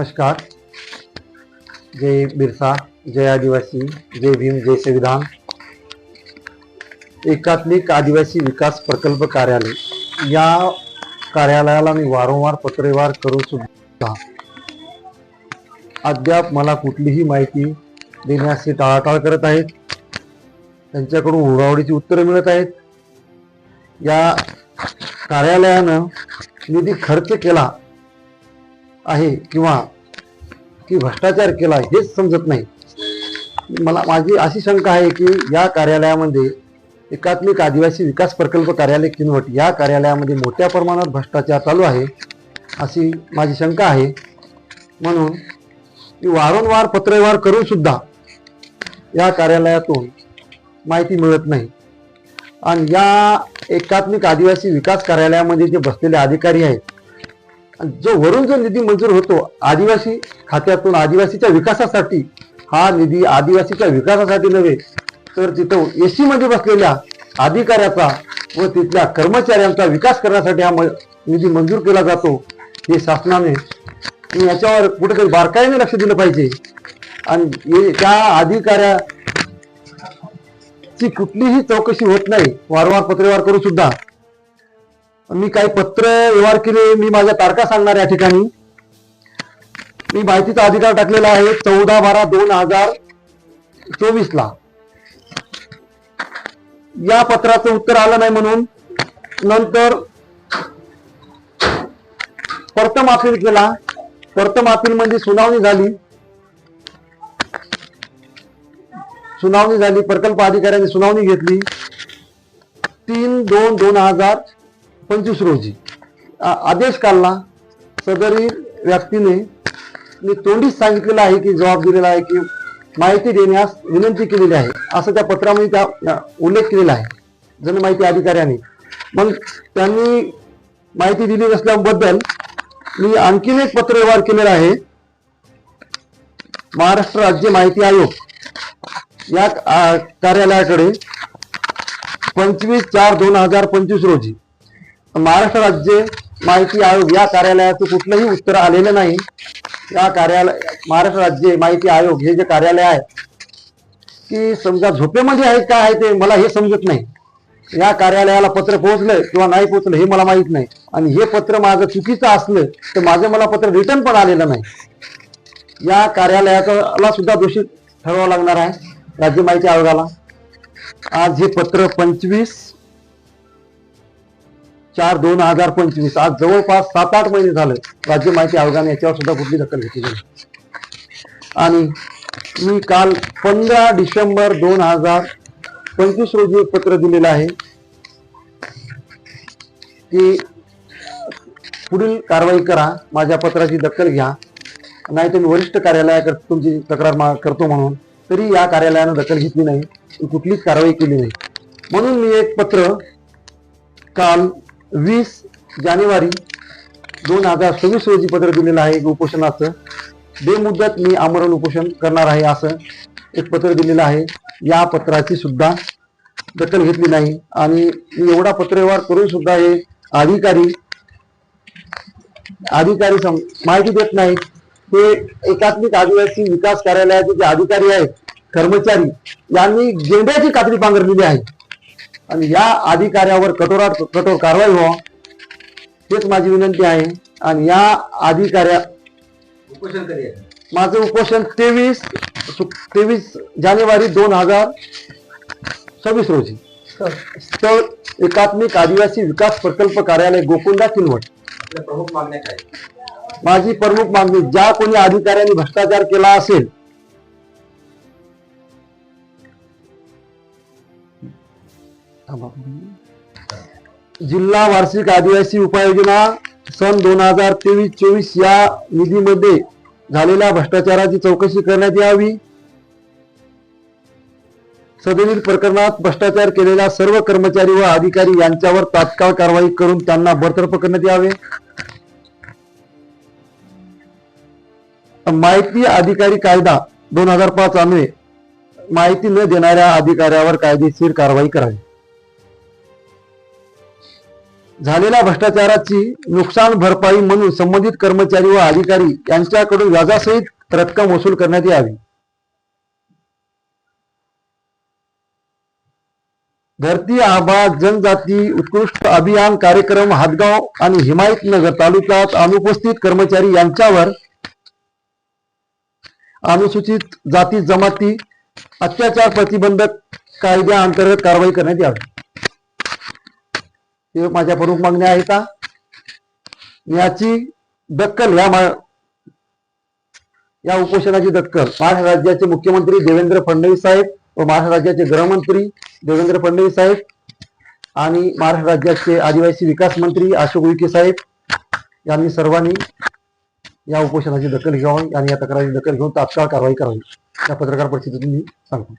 नमस्कार. जय बिरसा जय आदिवासी जय भीम जय संविधान. एकात्मिक आदिवासी विकास प्रकल्प कार्यालय. या कार्यालयाला मी वारंवार पत्रव्यवहार करून सुद्धा. अद्याप मला कुठलीही माहिती देण्यास ते टाळाटाळ करत आहेत. त्यांच्याकडून उडावडीची उत्तरं मिळत आहेत. या कार्यालयानं निधी खर्च केला आहे किंवा की भ्रष्टाचार केला हेच समजत नाही. मला माझी अशी शंका आहे की या कार्यालयामध्ये एकात्मिक आदिवासी विकास प्रकल्प कार्यालय किनवट या कार्यालयामध्ये मोठ्या प्रमाणात भ्रष्टाचार चालू आहे अशी माझी शंका आहे. म्हणून मी वारंवार पत्रव्यवहार करूनसुद्धा या कार्यालयातून माहिती मिळत नाही. आणि या एकात्मिक आदिवासी विकास कार्यालयामध्ये जे बसलेले अधिकारी आहेत जो वरून जो निधी मंजूर होतो आदिवासी खात्यातून आदिवासीच्या विकासासाठी हा निधी आदिवासीच्या विकासासाठी नव्हे तर तिथं एसी मध्ये बसलेल्या अधिकाऱ्याचा व तिथल्या कर्मचाऱ्यांचा विकास करण्यासाठी हा निधी मंजूर केला जातो. हे शासनाने याच्यावर कुठेतरी बारकाईने लक्ष दिलं पाहिजे. आणि त्या अधिकाऱ्या ची कुठलीही चौकशी होत नाही वारंवार पत्रव्यवहार करून सुद्धा मी काही पत्र व्यवहार केले मी माझ्या तारखा सांगणार या ठिकाणी. मी माहितीचा अधिकार टाकलेला आहे चौदा बारा दोन हजार चोवीस ला. या पत्राचं उत्तर आलं नाही म्हणून नंतर प्रथम अपील केला. प्रथम अपील म्हणजे सुनावणी झाली. सुनावणी झाली प्रकल्प अधिकाऱ्यांनी सुनावणी घेतली. तीन दोन दोन हजार पंचवीस रोजी. आदेश काढला. सदरी व्यक्तीने मी तोंडीच सांगितलेलं आहे की जबाब दिलेला आहे की माहिती देण्यास विनंती केलेली आहे. असं त्या पत्रामध्ये त्या उल्लेख केलेला आहे. जनमाहिती अधिकाऱ्याने. मग त्यांनी माहिती दिली नसल्याबद्दल मी आणखीन एक पत्र व्यवहार केलेला आहे. महाराष्ट्र राज्य माहिती आयोग. या कार्यालयाकडे पंचवीस चार दोन हजार पंचवीस रोजी. महाराष्ट्र राज्य माहिती आयोग या कार्यालयाचं कुठलंही उत्तर आलेलं नाही. या कार्यालय महाराष्ट्र राज्य माहिती आयोग हे जे कार्यालय आहे की समजा झोपेमध्ये आहे काय आहे ते मला हे समजत नाही. या कार्यालयाला पत्र पोहोचलं किंवा नाही पोहोचलं हे मला माहीत नाही. आणि हे पत्र माझं चुकीचं असलं तर माझं मला पत्र रिटर्न पण आलेलं नाही. या कार्यालयाला सुद्धा दोषी ठरवावं लागणार आहे राज्य माहिती आयोगाला. आज हे पत्र पंचवीस चार दोन हजार पंचवीस. आज जवळपास सात आठ महिने झाले. राज्य माहिती आयोगाने याच्यावर सुद्धा कुठली दखल घेतली नाही. आणि मी काल पंधरा डिसेंबर दोन हजार पंचवीस रोजी एक पत्र दिलेलं आहे. की पुढील कारवाई करा माझ्या पत्राची दखल घ्या. नाही तुम्ही मी वरिष्ठ कार्यालयाकडे तुमची तक्रार मा- करतो म्हणून तरी या कार्यालयानं दखल घेतली नाही. कुठलीच कारवाई केली नाही. म्हणून मी एक पत्र काल वीस जानेवारी दोन हजार सव्वीस रोजी पत्र दिलेलं आहे उपोषणाचं बेमुदत मी आमरण उपोषण करणार आहे असं एक पत्र दिलेलं आहे. या पत्राची सुद्धा दखल घेतली नाही आणि मी एवढा पत्रव्यवहार करून सुद्धा हे अधिकारी अधिकारी सम- माहिती देत नाहीत ते एकात्मिक आदिवासी विकास कार्यालयाचे जे अधिकारी आहेत कर्मचारी यांनी गेंड्याची कात्री पांघरलेली आहे. आणि या अधिकाऱ्यावर कठोरात कठोर कारवाई व्हावं हेच माझी विनंती आहे. आणि या अधिकाऱ्या उपोषण करूया माझं उपोषण तेवीस तेवीस जानेवारी दोन हजार सव्वीस रोजी. स्थळ एकात्मिक आदिवासी विकास प्रकल्प कार्यालय गोकुंदा किनवट. प्रमुख मागण्या काय माझी प्रमुख मागणी ज्या कोणी अधिकाऱ्यांनी भ्रष्टाचार केला असेल जिल्हा वार्षिक आदिवासी उपाययोजना सन दोन हजार तेवीस चोवीस या निधीमध्ये झालेल्या भ्रष्टाचाराची चौकशी करण्यात यावी. सदरील प्रकरणात भ्रष्टाचार केलेल्या सर्व कर्मचारी व अधिकारी यांच्यावर तात्काळ कारवाई करून त्यांना बरतरफ करण्यात यावे. माहिती अधिकारी कायदा दोन हजार पाच अन्वये माहिती न देणाऱ्या अधिकाऱ्यावर कायदेशीर कारवाई करावी. झालेल्या भ्रष्टाचाराची नुकसान भरपाई म्हणून संबंधित कर्मचारी व अधिकारी यांच्याकडून व्याजासहित रक्कम वसूल करण्यात यावी. धरती आबा जनजाती उत्कृष्ट अभियान कार्यक्रम हातगाव आणि हिमायतनगर तालुक्यात अनुपस्थित कर्मचारी यांच्यावर अनुसूचित जाती जमाती अत्याचार प्रतिबंधक कायद्याअंतर्गत कारवाई करण्यात यावी. हे माझ्या प्रमुख मागण्या आहेत याची दक्कल या मा- या उपोषणाची दक्कल महाराष्ट्र राज्याचे मुख्यमंत्री देवेंद्र फडणवीस साहेब व महाराष्ट्र राज्याचे गृहमंत्री देवेंद्र फडणवीस साहेब आणि महाराष्ट्र राज्याचे आदिवासी विकास मंत्री अशोक विखे साहेब यांनी सर्वांनी या उपोषणाची दखल घ्यावी आणि या तक्रारीची दखल घेऊन तात्काळ कारवाई करावी. या पत्रकार परिषदेतून मी सांगतो.